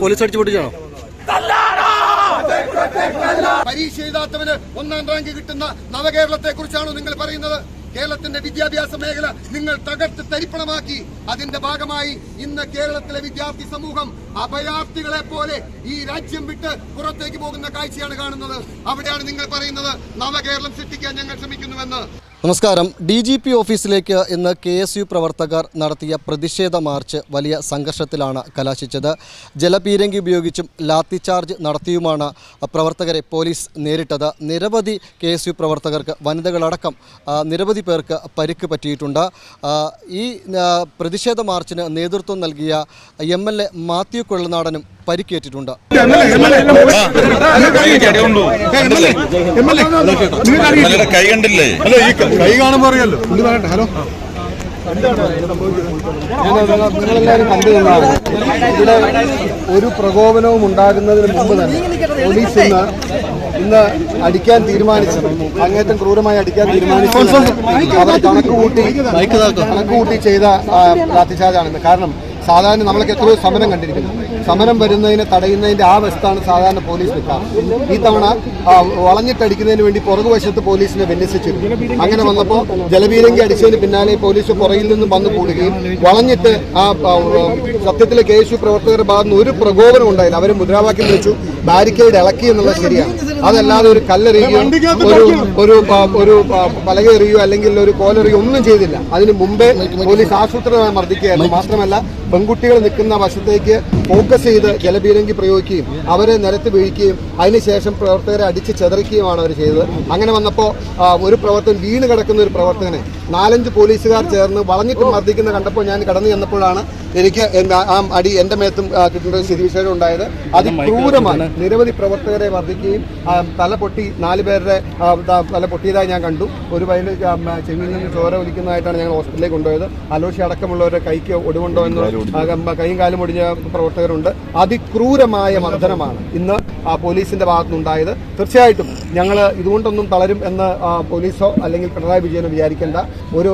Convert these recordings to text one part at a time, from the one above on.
Police അടിച്ചു പൊട്ടിച്ചാണോ? പരീക്ഷ എഴുതാത്തവന് ഒന്നാം റാങ്ക് കിട്ടുന്ന നവകേരളത്തെ കുറിച്ചാണോ നിങ്ങൾ പറയുന്നത്? കേരളത്തിന്റെ വിദ്യാഭ്യാസ മേഖല നിങ്ങൾ തകർത്ത് തരിപ്പണമാക്കി. അതിന്റെ ഭാഗമായി ഇന്ന് കേരളത്തിലെ വിദ്യാർത്ഥി സമൂഹം അഭയാർത്ഥികളെ പോലെ ഈ രാജ്യം വിട്ട് പുറത്തേക്ക് പോകുന്ന കാഴ്ചയാണ് കാണുന്നത്. അവിടെയാണ് നിങ്ങൾ പറയുന്നത് നവകേരളം സൃഷ്ടിക്കാൻ ഞങ്ങൾ ശ്രമിക്കുന്നുവെന്ന്. നമസ്കാരം. ഡി ജി പി ഓഫീസിലേക്ക് ഇന്ന് കെ എസ് യു പ്രവർത്തകർ നടത്തിയ പ്രതിഷേധ മാർച്ച് വലിയ സംഘർഷത്തിലാണ് കലാശിച്ചത്. ജലപീരങ്കി ഉപയോഗിച്ചും ലാത്തി ചാർജ് നടത്തിയുമാണ് പ്രവർത്തകരെ പോലീസ് നേരിട്ടത്. നിരവധി കെ എസ് യു പ്രവർത്തകർക്ക് വനിതകളടക്കം നിരവധി പേർക്ക് പരിക്ക് പറ്റിയിട്ടുണ്ട്. ഈ പ്രതിഷേധ മാർച്ചിന് നേതൃത്വം നൽകിയ എം എൽ എ മാത്യു കൊള്ളനാടനും പരിക്കേറ്റിട്ടുണ്ട്. കൈ കണ്ടില്ലേ? അല്ല ഈ കൈ കാണുമ്പോൾ അറിയാലോ. ഒന്ന് പറയട്ടെ ഹലോ. നിങ്ങളെല്ലാവരും കണ്ടു നിന്നാണ് ഇവിടെ ഒരു പ്രകോപനവും ഉണ്ടാകുന്നതിന് മുമ്പ് തന്നെ പോലീസ് ഇന്ന് ഇന്ന് അടിക്കാൻ തീരുമാനിച്ചു. അങ്ങേറ്റം ക്രൂരമായി അടിക്കാൻ തീരുമാനിച്ചു. അവർ കണക്ക് കൂട്ടി കണക്ക് കൂട്ടി ചെയ്ത ആ, ലാത്തിചാർജാണിന്ന് കാരണം സാധാരണ നമ്മളൊക്കെ എത്രയോ സമരം കണ്ടിരിക്കുന്നു. സമരം വരുന്നതിനെ തടയുന്നതിന്റെ ആ വശത്താണ് സാധാരണ പോലീസ് നിൽക്കാറ് ഈ തവണ വളഞ്ഞിട്ടടിക്കുന്നതിന് വേണ്ടി പുറകുവശത്ത് പോലീസിനെ വിന്യസിച്ചിരുന്നു അങ്ങനെ വന്നപ്പോൾ ജലപീരങ്കി അടിച്ചതിന് പിന്നാലെ പോലീസ് പുറകിൽ നിന്നും വന്നു കൂടുകയും വളഞ്ഞിട്ട് ആ സത്യത്തിലെ കെ എസ് യു പ്രവർത്തകരുടെ ഭാഗത്തുനിന്ന് ഒരു പ്രകോപനം ഉണ്ടായില്ല. അവർ മുദ്രാവാക്യം വിളിച്ചു ബാരിക്കേഡ് ഇളക്കി എന്നുള്ളത് ശരിയാണ്. അതല്ലാതെ ഒരു കല്ലെറിയുകയോ ഒരു ഒരു ഒരു ആ, അല്ലെങ്കിൽ ഒരു കോലെറിയോ ഒന്നും ചെയ്തില്ല. അതിന് മുമ്പേ പോലീസ് ആസൂത്രണമായി മർദ്ദിക്കുകയായിരുന്നു. മാത്രമല്ല പെൺകുട്ടികൾ നിൽക്കുന്ന വശത്തേക്ക് ഫോക്കസ് ചെയ്ത് ജലപീരങ്കി പ്രയോഗിക്കുകയും അവരെ നിരത്ത് വീഴ്ക്കുകയും അതിനുശേഷം പ്രവർത്തകരെ അടിച്ച് ചെതറിക്കുകയുമാണ് അവർ ചെയ്തത്. അങ്ങനെ വന്നപ്പോൾ ഒരു പ്രവർത്തകൻ വീണ് കിടക്കുന്ന ഒരു പ്രവർത്തകനെ നാലഞ്ച് പോലീസുകാർ ചേർന്ന് വളഞ്ഞിട്ട് മർദ്ദിക്കുന്ന കണ്ടപ്പോൾ ഞാൻ കടന്നു ചെന്നപ്പോഴാണ് എനിക്ക് ആ അടി എന്റെ മേത്തും കിട്ടുന്ന ഒരു സ്ഥിതിവിശേഷം ഉണ്ടായത്. അതിക്രൂരമായി നിരവധി പ്രവർത്തകരെ മർദ്ദിക്കുകയും ആ, തല പൊട്ടി നാല് പേരുടെ തല പൊട്ടിയതായി ഞാൻ കണ്ടു. ഒരു വയലിൽ ചെവിയിൽ നിന്ന് ചോര ഒലിക്കുന്നതായിട്ടാണ് ഞങ്ങൾ ഹോസ്പിറ്റലിലേക്ക് കൊണ്ടുപോയത്. അലോഷി അടക്കമുള്ളവരുടെ കൈക്ക് ഒടിവുണ്ടോ എന്ന് കൈയും കാലും ഒടിഞ്ഞ. പ്രവർത്തകരുണ്ട്. അതിക്രൂരമായ മർദ്ദനമാണ് ഇന്ന് ആ, പോലീസിന്റെ ഭാഗത്തുനിന്നുണ്ടായത്. തീർച്ചയായിട്ടും ഞങ്ങൾ ഇതുകൊണ്ടൊന്നും തളരും എന്ന് പോലീസോ അല്ലെങ്കിൽ പിണറായി വിജയനോ വിചാരിക്കേണ്ട. ഒരു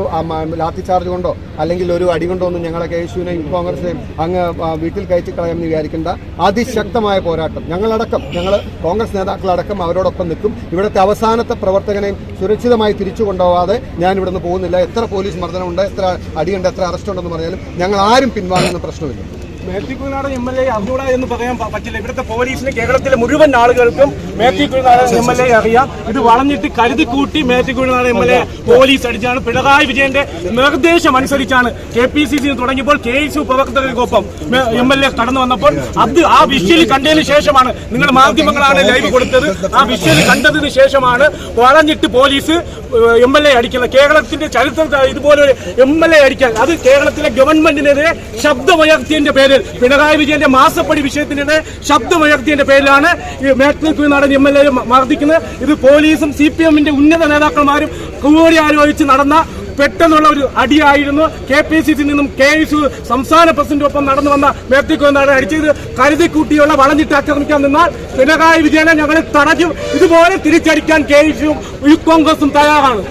ലാത്തി ചാർജ് കൊണ്ടോ അല്ലെങ്കിൽ ഒരു അടി കൊണ്ടോ ഒന്നും ഞങ്ങളെ കെ എസ് യുവിനെയും കോൺഗ്രസിനെയും അങ്ങ് വീട്ടിൽ കയറ്റി കളയാമെന്ന് വിചാരിക്കേണ്ട. അതിശക്തമായ പോരാട്ടം. ഞങ്ങളടക്കം ഞങ്ങൾ കോൺഗ്രസ് നേതാക്കളടക്കം അവരോടൊപ്പം നിൽക്കും. ഇവിടുത്തെ അവസാനത്തെ പ്രവർത്തകനെ സുരക്ഷിതമായി തിരിച്ചു കൊണ്ടുപോകാതെ ഞാൻ ഇവിടുന്ന് പോകുന്നില്ല. എത്ര പോലീസ് മർദ്ദനമുണ്ട് എത്ര അടിയുണ്ട് എത്ര അറസ്റ്റ് ഉണ്ടെന്ന് പറഞ്ഞാലും ഞങ്ങൾ ആരും പിൻവാങ്ങുന്ന പ്രശ്നമില്ല. Mathew Kuzhalnadan M L A അറിഞ്ഞൂടാ എന്ന് പറയാൻ പറ്റില്ല. ഇവിടുത്തെ പോലീസിന് കേരളത്തിലെ മുഴുവൻ ആളുകൾക്കും Mathew Kuzhalnadan M L A അറിയാം. ഇത് വളഞ്ഞിട്ട് കരുതി കൂട്ടി Kuzhalnadan M L A police അടിച്ചാണ്. Pinarayi വിജയന്റെ നിർദ്ദേശം അനുസരിച്ചാണ് കെ പി സി സി തുടങ്ങിയപ്പോൾ കെ എസ് യു പ്രവർത്തകർക്കൊപ്പം എം എൽ എ കടന്നു വന്നപ്പോൾ അത് ആ വിഷ്വൽ കണ്ടതിന് ശേഷമാണ് നിങ്ങൾ മാധ്യമങ്ങളാണ് ലൈവ് കൊടുത്തത്. ആ വിഷ്വൽ കണ്ടതിന് ശേഷമാണ് വളഞ്ഞിട്ട് പോലീസ് എം എൽ എ അടിക്കുന്നത്. കേരളത്തിന്റെ ചരിത്രത്തിൽ ഇതുപോലെ എം എൽ എ അടിക്കാൻ അത് കേരളത്തിലെ ഗവൺമെന്റിനെതിരെ ശബ്ദമുയർത്തിയതിന്റെ പേരിൽ പിണറായി വിജയന്റെ മാസപ്പടി വിഷയത്തിനെതിരെ ശബ്ദമുയർത്തിയതിന്റെ പേരിലാണ് ഈ മേത്തിൽ കുഴിനാടൻ എം എൽ എ മർദ്ദിക്കുന്നത്. ഇത് പോലീസും സി പി എമ്മിന്റെ ഉന്നത നേതാക്കന്മാരും കൂടി ആലോചിച്ച് നടന്ന പെട്ടെന്നുള്ള ഒരു അടിയായിരുന്നു. കെ പി സി സി നിന്നും കെ എസ് സംസ്ഥാന പ്രസിഡന്റ് ഒപ്പം നടന്നു വന്ന മേത്തി അടിച്ചത് അടിച്ചത്. കരുതിക്കൂട്ടിയുള്ള വളഞ്ഞിട്ട് ആക്രമിക്കാൻ നിന്നാൽ പിണറായി വിജയനെ ഞങ്ങൾ തടഞ്ഞു. ഇതുപോലെ തിരിച്ചടിക്കാൻ കെ എസ് യു കോൺഗ്രസും തയ്യാറാണ്.